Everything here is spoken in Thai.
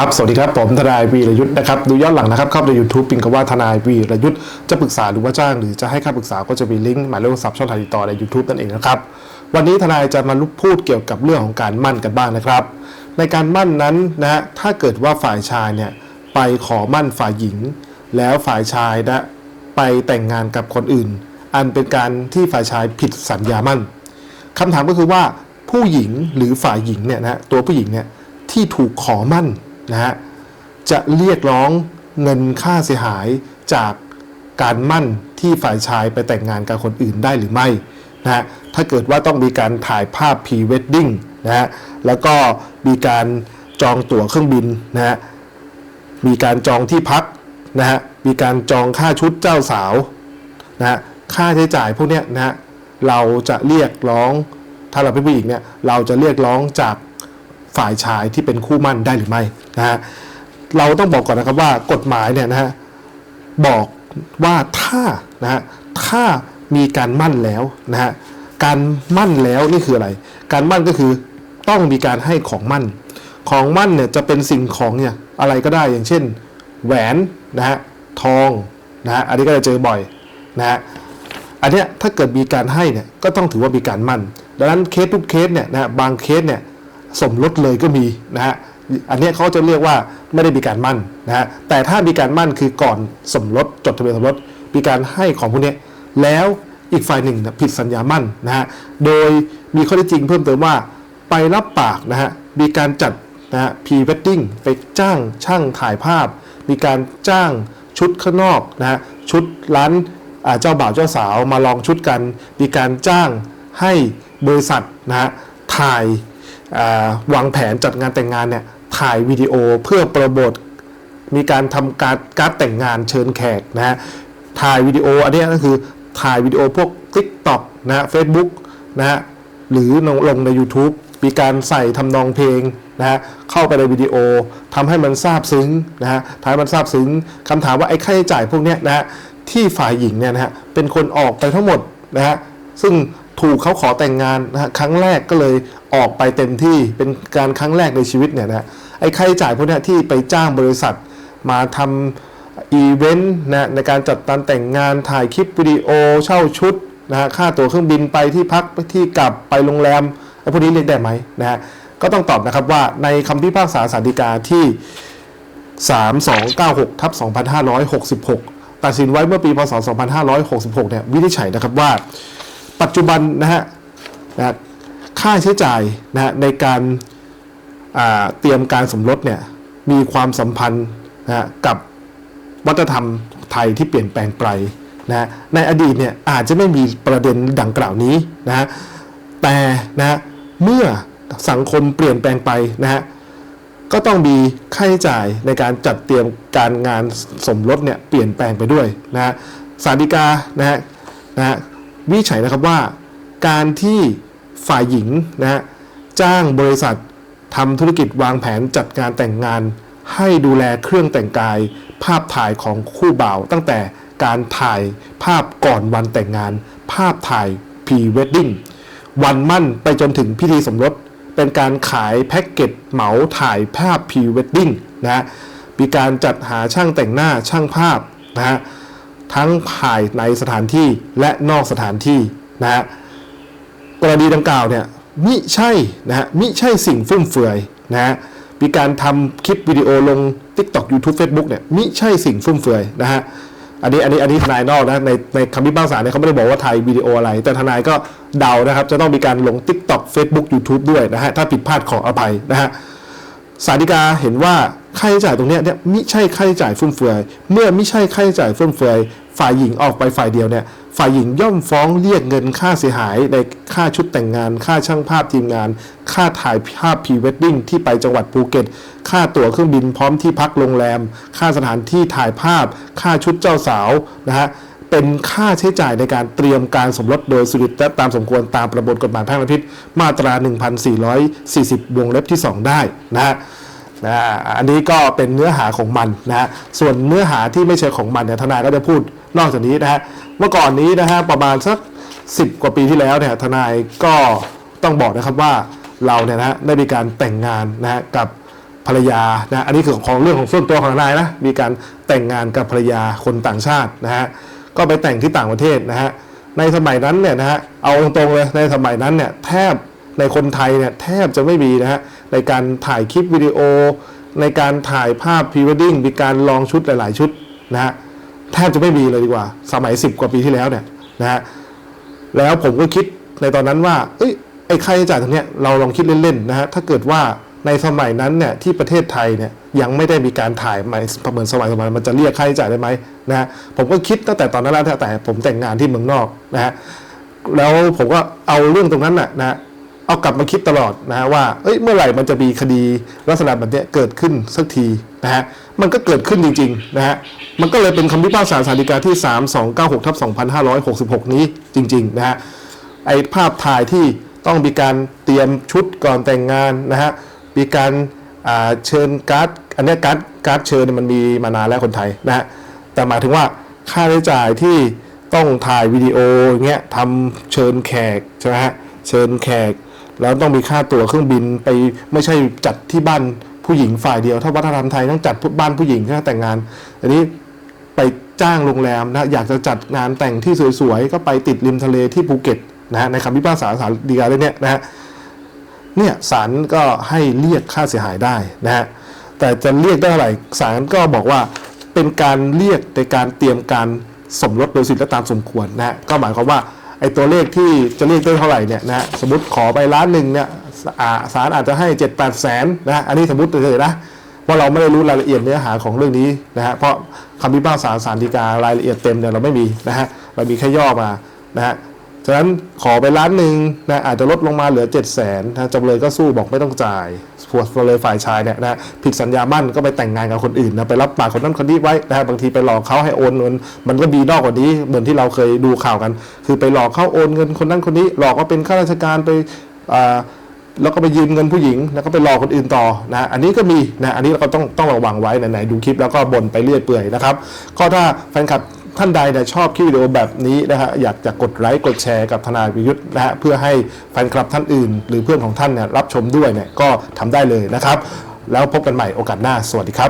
ครับสวัสดีครับผมทนายวีรยุทธ์นะครับดูย้อนหลังนะครับเข้าไปใน YouTube พิมพ์คว่าทนายวีรยุทธ์จะปรึกษาหรือว่าจ้างหรือจะให้ค่าปรึกษาก็จะมีลิงก์หมายเลขโทรศัพท์ช่องทางติดต่อใน YouTube นั่นเองนะครับวันนี้ทนายจะมาลุกพูดเกี่ยวกับเรื่องของการมั่นกันบ้างนะครับ ในการมั่นนั้นนะฮะถ้าเกิดว่าฝ่ายชายเนี่ยไปขอมั่นฝ่ายหญิง แล้วฝ่ายชายนะไปแต่งงานกับคนอื่น อันเป็นการที่ฝ่ายชายผิดสัญญามั่นคำถามก็คือว่าผู้หญิงหรือฝ่ายหญิงเนี่ยนะตัวผู้หญิงเนี่ยที่ถูกขอมั่น นะฮะจะเรียกร้องเงินค่าเสียหายจากการมั่นที่ฝ่ายชายไปแต่งงานกับคนอื่นได้หรือไม่นะฮะถ้าเกิดว่าต้องมีการถ่ายภาพพรีเวดดิ้งนะฮะแล้วก็มีการจองตั๋วเครื่องบินนะฮะมีการจองที่พักนะฮะมีการจองค่าชุดเจ้าสาวนะฮะค่าใช้จ่ายพวกเนี้ยนะฮะเราจะเรียกร้องถ้าเราเป็นผู้หญิงเนี่ยเราจะเรียกร้องจาก ฝ่ายชายที่เป็นคู่มั่นได้หรือไม่นะฮะเราต้องบอกก่อนนะครับว่ากฎหมายเนี่ยนะฮะบอกว่าถ้านะฮะถ้ามีการมั่นแล้วนะฮะการมั่นแล้วนี่คืออะไร การมั่นก็คือต้องมีการให้ของมั่น ของมั่นเนี่ยจะเป็นสิ่งของเนี่ยอะไรก็ได้อย่างเช่น แหวนนะฮะทองนะฮะอันนี้ก็จะเจอบ่อยนะฮะอันเนี้ยถ้าเกิดมีการให้เนี่ยก็ต้องถือว่ามีการมั่น ดังนั้นเคสทุกเคสเนี่ยนะฮะบางเคสเนี่ย สมรสเลยก็มีนะฮะอันนี้เขาจะเรียกว่าไม่ได้มีการมั่นนะฮะแต่ถ้ามีการมั่นคือก่อนสมรสจดทะเบียนสมรสมีการให้ของพวกนี้แล้วอีกฝ่ายหนึ่งผิดสัญญามั่นนะฮะโดยมีข้อเท็จจริงเพิ่มเติมว่าไปรับปากนะฮะมีการจัดนะฮะพรีเวดดิ้งไปจ้างช่างถ่ายภาพ มีการจ้างชุดข้างนอกนะฮะชุดร้านเจ้าบ่าวเจ้าสาวมาลองชุดกัน มีการจ้างให้บริษัทนะฮะถ่าย วางแผนจัดงานแต่งงานเนี่ยถ่ายวิดีโอเพื่อโปรโมทมีการทำการการแต่งงานเชิญแขกนะฮะถ่ายวิดีโออันนี้ก็คือถ่ายวิดีโอพวก TikTok นะฮะ Facebook นะฮะหรือลงลงใน YouTube มีการใส่ทำนองเพลงนะฮะเข้าไปในวิดีโอทำให้มันซาบซึ้งนะฮะทำให้มันซาบซึ้งคำถามว่าไอ้ค่าใช้จ่ายพวกเนี้ยนะฮะที่ฝ่ายหญิงเนี่ยนะฮะเป็นคนออกไปทั้งหมดนะฮะซึ่ง ถูกเขาขอแต่งงานนะฮะครั้งแรกก็เลยออกไปเต็มที่เป็นการครั้งแรกในชีวิตเนี่ยนะฮะไอ้ค่าใช้จ่ายพวกนี้ที่ไปจ้างบริษัทมาทำอีเวนต์นะในการจัดการแต่งงานถ่ายคลิปวิดีโอเช่าชุดนะฮะค่าตั๋วเครื่องบินไปที่พักไปที่กลับไปโรงแรมไอ้พวกนี้เรียกได้ไหมนะฮะก็ต้องตอบนะครับว่าในคำพิพากษาสารดีกาที่ 3296ทับ2566 ตัดสินไว้เมื่อปีพศ 2566 เนี่ยวินิจฉัยนะครับว่า ปัจจุบันนะฮะนะค่าใช้จ่ายนะฮะในการเตรียมการสมรสเนี่ยมีความสัมพันธ์นะฮะกับวัฒนธรรมไทยที่เปลี่ยนแปลงไปนะฮะในอดีตเนี่ยอาจจะไม่มีประเด็นดังกล่าวนี้นะฮะแต่นะเมื่อสังคมเปลี่ยนแปลงไปนะฮะก็ต้องมีค่าใช้จ่ายในการจัดเตรียมการงานสมรสเนี่ยเปลี่ยนแปลงไปด้วยนะฮะสารดีกานะฮะนะฮะ วิจัยนะครับว่า การที่ฝ่ายหญิงนะฮะจ้างบริษัททำธุรกิจวางแผนจัดงานแต่งงาน ให้ดูแลเครื่องแต่งกาย ภาพถ่ายของคู่บ่าว ตั้งแต่การถ่ายภาพก่อนวันแต่งงาน ภาพถ่ายพรีเวดดิ้งวันมั่นไปจนถึงพิธีสมรสเป็นการขายแพ็กเกจเหมาถ่ายภาพพรีเวดดิ้งนะฮะมีการจัดหาช่างแต่งหน้าช่างภาพนะฮะ ทั้งภายในสถานที่และนอกสถานที่นะฮะกรณีดังกล่าวเนี่ยมิใช่นะฮะมิใช่สิ่งฟุ่มเฟือยนะฮะมีการทำคลิปวิดีโอลง TikTok YouTube Facebook เนี่ยมิใช่สิ่งฟุ่มเฟือยนะฮะอันนี้อันนี้อันนี้ทนายนอกนะในในคำพิพากษาเนี่ยเขาไม่ได้บอกว่าถ่ายวิดีโออะไร แต่ทนายก็เดานะครับ จะต้องมีการลง TikTok Facebook YouTube ด้วยนะฮะถ้าผิดพลาดขออภัยนะฮะ สารดีกาเห็นว่าค่าใช้จ่ายตรงเนี้ยเนี่ยมิใช่ค่าใช้จ่ายฟุ่มเฟือย เมื่อมิใช่ค่าใช้จ่ายฟุ่มเฟือยฝ่ายหญิงออกไปฝ่ายเดียวเนี่ยฝ่ายหญิงย่อมฟ้องเรียกเงินค่าเสียหายในค่าชุดแต่งงาน ค่าช่างภาพทีมงาน ค่าถ่ายภาพพรีเวดดิ้งที่ไปจังหวัดภูเก็ต ค่าตั๋วเครื่องบินพร้อมที่พักโรงแรม ค่าสถานที่ถ่ายภาพ ค่าชุดเจ้าสาวนะฮะ เป็นค่าใช้จ่ายในการเตรียมการสมรสโดยสุริตะตามสมควรตามประมวลกฎหมายแพ่งและพิษมาตรา 1440 วงเล็บที่ 2 ได้นะฮะนะอันนี้ก็เป็นเนื้อหาของมันนะฮะส่วนเนื้อหาที่ไม่ใช่ของมันเนี่ยทนายก็จะพูดนอกจากนี้นะฮะเมื่อก่อนนี้นะฮะประมาณสัก 10 กว่าปีที่แล้วเนี่ยทนายก็ต้องบอกนะครับว่าเราเนี่ยนะฮะได้มีการแต่งงานนะฮะกับภรรยานะอันนี้คือของเรื่องของส่วนตัวของทนายนะมีการแต่งงานกับภรรยาคนต่างชาตินะฮะ ก็ไปแต่งที่ต่างประเทศนะฮะในสมัยนั้นเนี่ยนะฮะเอาตรงๆเลยในสมัยนั้นเนี่ยแทบในคนไทยเนี่ยแทบจะไม่มีนะฮะในการถ่ายคลิปวิดีโอ ในการถ่ายภาพพรีเวดดิ้งมีการลองชุดหลาย ๆ ชุดนะฮะแทบจะไม่มีเลยดีกว่า สมัย 10 กว่าปีที่แล้วเนี่ยนะฮะแล้วผมก็คิดในตอนนั้นว่าเอ้ยไอ้ค่าใช้จ่ายตรงเนี้ยเราลองคิดเล่น ๆ นะฮะถ้าเกิดว่า ในสมัยนั้นเนี่ยที่ประเทศไทยเนี่ยยังไม่ได้มีการถ่ายมาเหมือนสมัยสมัยมันจะเรียกค่าใช้จ่ายได้ไหมนะฮะผมก็คิดตั้งแต่ตอนนั้นแล้วแต่ผมแต่งงานที่เมืองนอกนะฮะแล้วผมก็เอาเรื่องตรงนั้นน่ะนะฮะเอากลับมาคิดตลอดนะฮะว่าเอ้ยเมื่อไหร่มันจะมีคดีลักษณะแบบเนี้ยเกิดขึ้นสักทีนะฮะมันก็เกิดขึ้นจริงๆนะฮะมันก็เลยเป็นคำพิพากษาสารดีกาที่ 3296ทับ2566 นี้จริงๆนะฮะไอภาพถ่ายที่ต้องมีการเตรียมชุดก่อนแต่งงานนะฮะ มีการเชิญการ์ดอันนี้การ์ดการ์ดเชิญมันมีมานานแล้วคนไทยนะฮะแต่หมายถึงว่าค่าใช้จ่ายที่ต้องถ่ายวิดีโออย่างเงี้ยทำเชิญแขกใช่ไหมฮะเชิญแขก แล้วต้องมีค่าตั๋วเครื่องบินไปไม่ใช่จัดที่บ้านผู้หญิงฝ่ายเดียวถ้าวัฒนธรรมไทยต้องจัดบ้านผู้หญิงถ้าแต่งงาน อันนี้ไปจ้างโรงแรมนะอยากจะจัดงานแต่งที่สวยๆ ก็ไปติดริมทะเลที่ภูเก็ตนะฮะในคำพิพากษาศาลฎีกาเรื่องนี้นะฮะ เนี่ยศาลก็ให้เรียกค่าเสียหายได้นะฮะแต่จะเรียกได้เท่าไหร่ศาลก็บอกว่าเป็นการเรียกในการเตรียมการสมรสโดยสิทธิและตามสมควรนะฮะก็หมายความว่าไอ้ตัวเลขที่จะเรียกได้เท่าไหร่เนี่ยนะฮะสมมติขอไปล้านหนึ่งเนี่ยอาศาลอาจจะให้เจ็ดแปดแสนนะฮะอันนี้สมมติเลยนะเพราะเราไม่ได้รู้รายละเอียดเนื้อหาของเรื่องนี้นะฮะเพราะคำพิพากษาสารดีการายละเอียดเต็มเนี่ยเราไม่มีนะฮะเรามีแค่ย่อมานะฮะ ฉะนั้นขอไปล้านหนึ่งนะอาจจะลดลงมาเหลือ 7 0 0 0 0นนะจำเลยก็สู้บอกไม่ต้องจ่ายพวกจำเลยฝ่ายชายเนี่ยนะผิดสัญญามั่นก็ไปแต่งงานกับคนอื่นนะไปรับปากคนนั้นคนนี้ไว้นะฮะบางทีไปหลอกเขาให้โอนเงินมันก็มีนอกกว่านี้เหมือนที่เราเคยดูข่าวกัน คือไปหลอกเขาโอนเงินคนนั้นคนนี้ หลอกว่าเป็นข้าราชการไปอ่าแล้วก็ไปยืมเงินผู้หญิง แล้วก็ไปหลอกคนอื่นต่อนะ อันนี้ก็มีนะ อันนี้เราก็ต้องต้องระวังไว้ไหนๆดูคลิปแล้วก็บ่นไปเรื่อยเปื่อยนะครับ ก็ถ้าแฟนคลับ ท่านใดเนี่ยชอบคลิปวิดีโอแบบนี้นะฮะอยากจะกดไลค์กดแชร์กับทนายวิยุทธ์นะฮะเพื่อให้แฟนคลับท่านอื่น หรือเพื่อนของท่านเนี่ยรับชมด้วยเนี่ยก็ทำได้เลยนะครับ แล้วพบกันใหม่โอกาสหน้าสวัสดีครับ